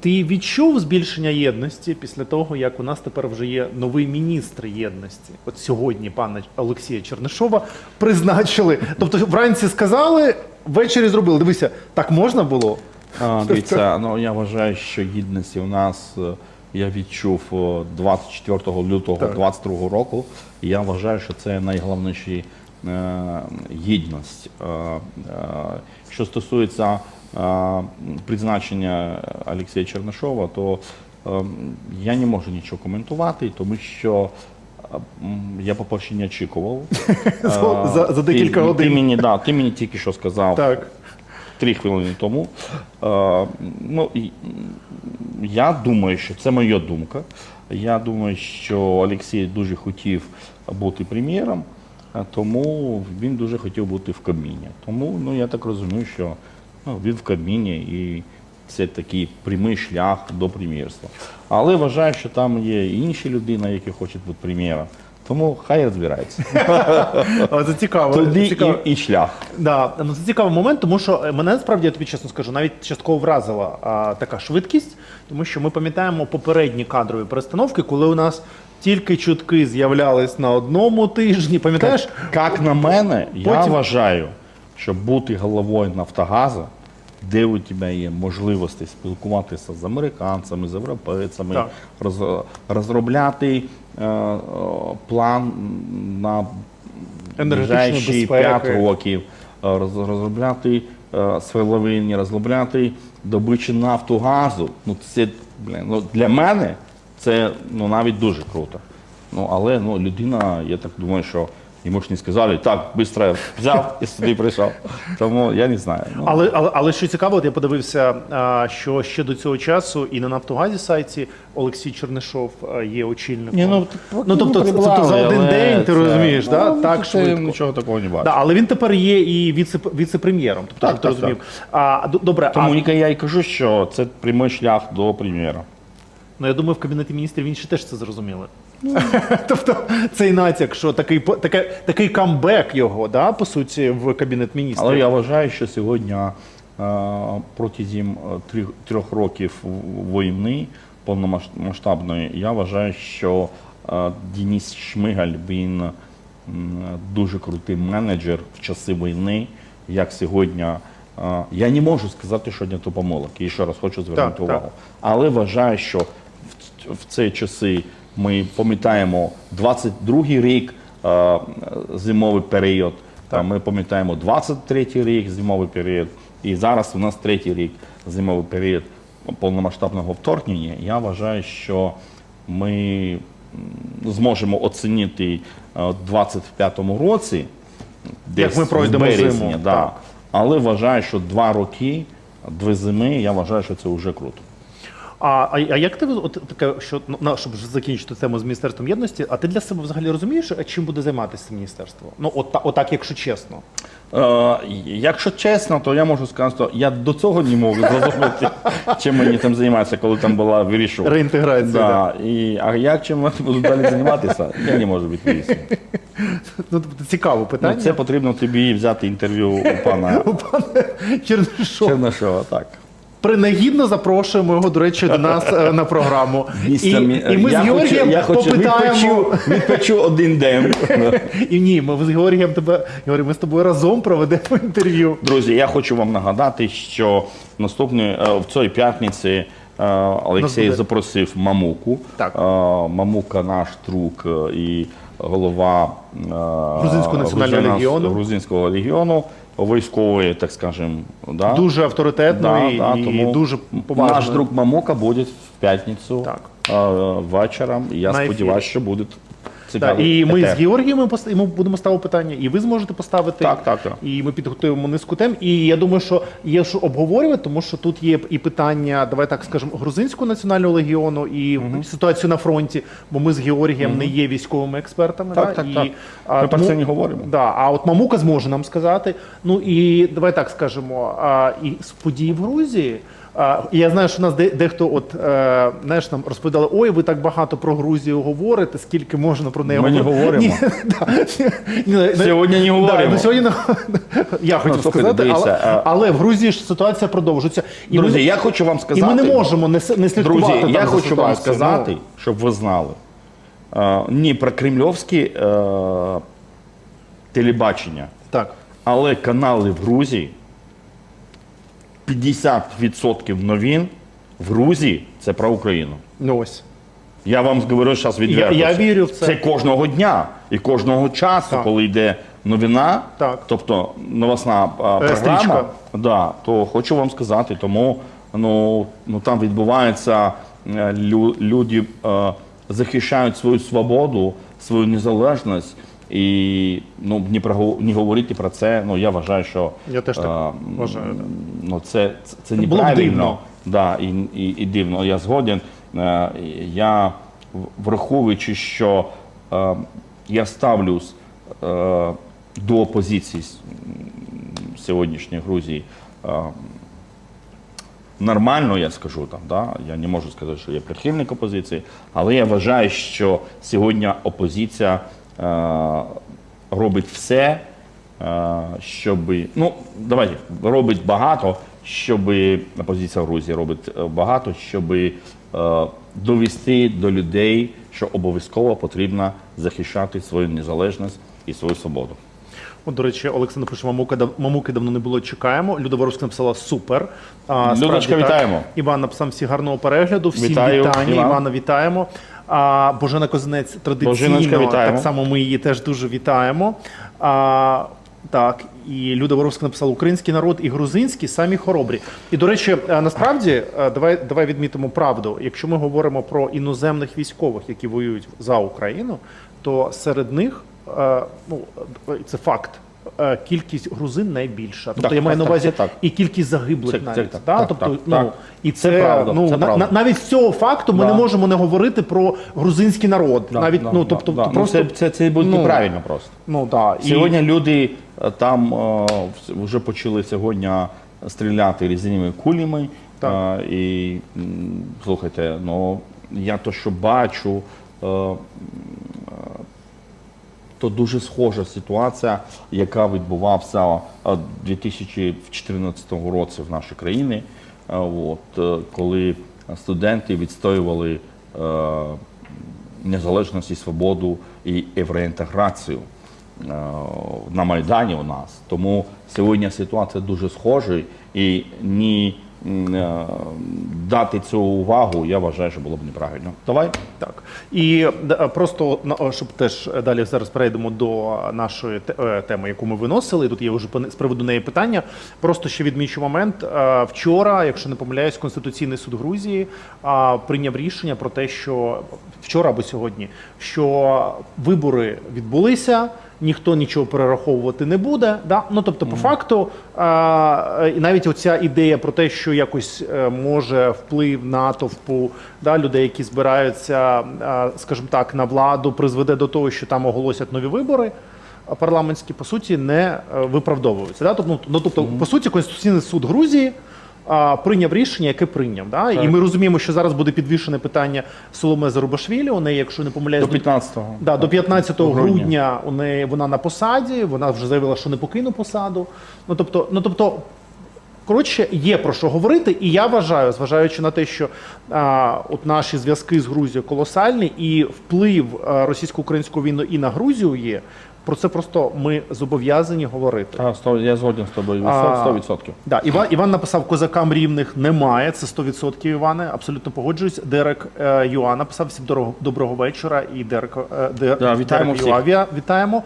Ти відчув збільшення єдності після того, як у нас тепер вже є новий міністр єдності? От сьогодні пана Олексія Чернишова призначили. Тобто вранці сказали, ввечері зробили. Дивися, так можна було? А, Дивіться, ну я вважаю, що гідності у нас е, я відчув е, 24 лютого Так. 22 року. І я вважаю, що це найголовніші е, гідність. Е, е, що стосується призначення Олексія Чернишова, то е, я не можу нічого коментувати, тому що. е, Я, по-перше, не очікував. За- Е, за- за декілька ти, годин. Ти мені, да, ти мені тільки що сказав Так. три хвилини тому. Е, ну, я думаю, що це моя думка. Я думаю, що Олексій дуже хотів бути прем'єром, тому він дуже хотів бути в Кабміні. Тому ну, я так розумію, що ну, він в Кабміні і це такий прямий шлях до прем'єрства. Але вважаю, що там є і інші людини, які хочуть бути прем'єром. Тому хай розбирається. Але це цікаво. Туди цікаво. і, і шлях. Да, ну це цікавий момент, тому що е, мене справді я тобі чесно скажу, навіть частково вразила а, така швидкість, тому що ми пам'ятаємо попередні кадрові перестановки, коли у нас тільки чутки з'являлись на одному тижні. Пам'ятаєш? Як на мене, я вважаю, що бути головою Нафтогазу, де у тебе є можливості спілкуватися з американцями, з європейцями, роз- розробляти е, е, план на ближайші 5 років, е, роз- розробляти е, сверловини, розробляти добичу нафтогазу. Ну, це, блін, ну, для мене це ну, навіть дуже круто. Ну, але ну, людина, я так думаю, що йому ж не сказали, так, швидко взяв і сюди прийшов. Тому я не знаю. Ну, Але, але, але що цікаво, от я подивився, що ще до цього часу і на Нафтогазі сайті Олексій Чернишов є очільником. ні, ну, ну тобто, це, тобто за один день ти розумієш, да? так ну, швидко. Нічого такого не бачу. Да, але він тепер є і віце, віце-прем'єром. Тобто, Так, ти так, розумів. А, добре, Тому а, Ніка, я і кажу, що це прямий шлях до прем'єра. ну я думаю, в кабінеті міністрів інші теж це зрозуміли. тобто цей натяк, що такий, таке, такий камбек його, да, по суті, в кабінет міністрів. Але я вважаю, що сьогодні е, протягом е, трьох, років війни повномасштабної, я вважаю, що е, Денис Шмигаль він дуже крутий менеджер в часи війни, як сьогодні. Я не можу сказати, що не то помилок. І ще раз хочу звернути Так, увагу. так. Але вважаю, що в, в ці часи ми пам'ятаємо 22-й рік, е, зимовий період. Та Ми пам'ятаємо 23-й рік зимовий період, і зараз у нас третій рік зимовий період повномасштабного вторгнення. Я вважаю, що ми зможемо оцінити е, в 25-му році, десь ми пройдемо в березні, зиму, да. так. але вважаю, що два роки, дві зими, я вважаю, що це вже круто. А, а, а як ти от таке, що ну, на, щоб закінчити тему з міністерством єдності, а ти для себе взагалі розумієш, чим буде займатися міністерство? Ну, от, та- отак, якщо чесно. Е, якщо чесно, то я можу сказати, що я до цього не можу зрозуміти, чим мені там займатися, коли там була вирішова. Реінтеграція, Да. І, а як чим вони будуть далі займатися, я не можу відповісти. Ну, тобто, цікаве питання. Ну, це потрібно тобі взяти інтерв'ю у пана У пане Чернишова. Чернишова. Так. Принагідно запрошуємо його, до речі, до нас е, на програму. І, і ми з Георгієм хочу, я хочу попитаємо. відпочу, відпочу один день. І ні, ми з Георгієм тебе, Георгій, ми з тобою разом проведемо інтерв'ю. Друзі, я хочу вам нагадати, що наступної е, в цій п'ятниці е, Олексій буде- запросив Мамуку. Так. Мамука наш друг і голова Грузинського національного легіону. Грузинського легіону, військовий, так скажемо. Да? Дуже авторитетний Да, да, і тому дуже поважний. Наш друг Мамока буде в п'ятницю Так. вечором. Я сподіваюся, що буде Так, і ми з етер. Георгієм йому будемо ставити питання, і ви зможете поставити. Так, так, так. І ми підготуємо низку тем. І я думаю, що є що обговорювати, тому що тут є і питання, давай так скажемо, грузинського національного легіону і ситуацію на фронті, бо ми з Георгієм не є військовими експертами. Так, да, так, і, так. а, Ми про це не говоримо. Да, а от Мамука зможе нам сказати. Ну і давай так скажемо, а, і з подій в Грузії. І я знаю, що нас дехто, от е, знаєш, нам розповідали, ой, ви так багато про Грузію говорите, скільки можна про неї Ми не говоримо. Ні, да. Не- Сьогодні не говоримо. ну, сьогодні я хотів слухайте, сказати, але, але в Грузії ж ситуація продовжується. І Друзі, ми, я хочу вам і ми не можемо не, не слідкувати. Друзі, там я хочу вам сказати, щоб ви знали. е, ні про кремльовські е, телебачення, Ну, так. але канали в Грузії 50% новин в Грузії це про Україну. Ну ось. Я вам говорю зараз відверто. Я- я вірю в це. Це кожного дня і кожного часу, Так. коли йде новина, Так. тобто новосна а, Е, програма, стрічка. да, то хочу вам сказати, тому ну, ну там відбувається е, лю, люди е, захищають свою свободу, свою незалежність. І ну не про не говорити про це. Ну я вважаю, що Я теж так е, вважаю, да. Ну це, це, це було неправильно. дивно. Да, і, і, і дивно, я згоден. Е, Я враховуючи, що е, я ставлюсь е, до опозиції сьогоднішньої Грузії. е, Нормально, я скажу там, да? я не можу сказати, що я прихильник опозиції, але я вважаю, що сьогодні опозиція робить все, е, щоб. Ну, давайте, робить багато, щоб опозиція в Грузії робить е, багато, щоб е, довести до людей, що обов'язково потрібно захищати свою незалежність і свою свободу. От, до речі, Олександр пише, мамуки, дав- мамуки давно не було, чекаємо. Люда Воровська написала супер. А, Людочка, вітаємо. Іван написав всі гарного перегляду. Всім Вітаю, вітання. Іван. Івана вітаємо. А, Божена Козинець традиційно, так само ми її теж дуже вітаємо. А, так, і Люда Воровська написала український народ і грузинський самі хоробрі. І до речі, е, насправді е, давай, давай відмітимо правду. Якщо ми говоримо про іноземних військових, які воюють за Україну, то серед них е, ну це факт. Е, Кількість грузин найбільша. Тобто Так, я маю на увазі це так. і кількість загиблих Це- це навіть. так, да? так, тобто, так, ну, так. і Це це, правда, ну, це на- правда. на- навіть з цього факту ми Да. не можемо не говорити про грузинський народ. Да, навіть да, ну, тобто, да. Ну, просто це, це, це буде ну, неправильно просто. Ну да. І- Сьогодні люди е, там е, вже почали сьогодні стріляти різними кулями. Так. Е, І слухайте, ну я то, що бачу, е, то дуже схожа ситуація, яка відбувався е, 2014 році в нашій країні. Е, От, е, коли студенти відстоювали е, незалежність і свободу і євроінтеграцію е, на Майдані у нас. Тому сьогодні ситуація дуже схожа і ні е, дати цю увагу, я вважаю, що було б неправильно. Давай. Так і просто на- щоб теж далі зараз перейдемо до нашої е, теми, яку ми виносили. Тут є вже з приводу неї питання. Просто ще відмічу момент. Е, Вчора, якщо не помиляюсь, Конституційний суд Грузії прийняв рішення про те, що вчора або сьогодні, що вибори відбулися. Ніхто нічого перераховувати не буде. Да? Ну тобто, по факту, а, і навіть оця ідея про те, що якось е, може вплив натовпу да, людей, які збираються, а, скажімо так, на владу, призведе до того, що там оголосять нові вибори. Парламентські по суті не е, виправдовуються. Да? Тобто, ну, тобто, по суті, Конституційний суд Грузії прийняв рішення, яке прийняв. Да? І ми розуміємо, що зараз буде підвішене питання Соломе Зарубашвілі. У неї, якщо не помиляюсь, До 15-го. Да, до 15 грудня. грудня у неї вона на посаді, вона вже заявила, що не покину посаду. Ну тобто, ну тобто, коротше, є про що говорити, і я вважаю, зважаючи на те, що а, от наші зв'язки з Грузією колосальні, і вплив російсько-української війни і на Грузію є. Про це просто ми зобов'язані говорити. Та, сто- я згоден з тобою. А, 100%. Да, Іван, Іван написав козакам рівних немає. Це 100% Іване. Абсолютно погоджуюсь. Дерек е, Юа написав всім дорого- доброго вечора. І Дерек, е, Дер- Да, вітаємо Дерек Юа, вітаємо.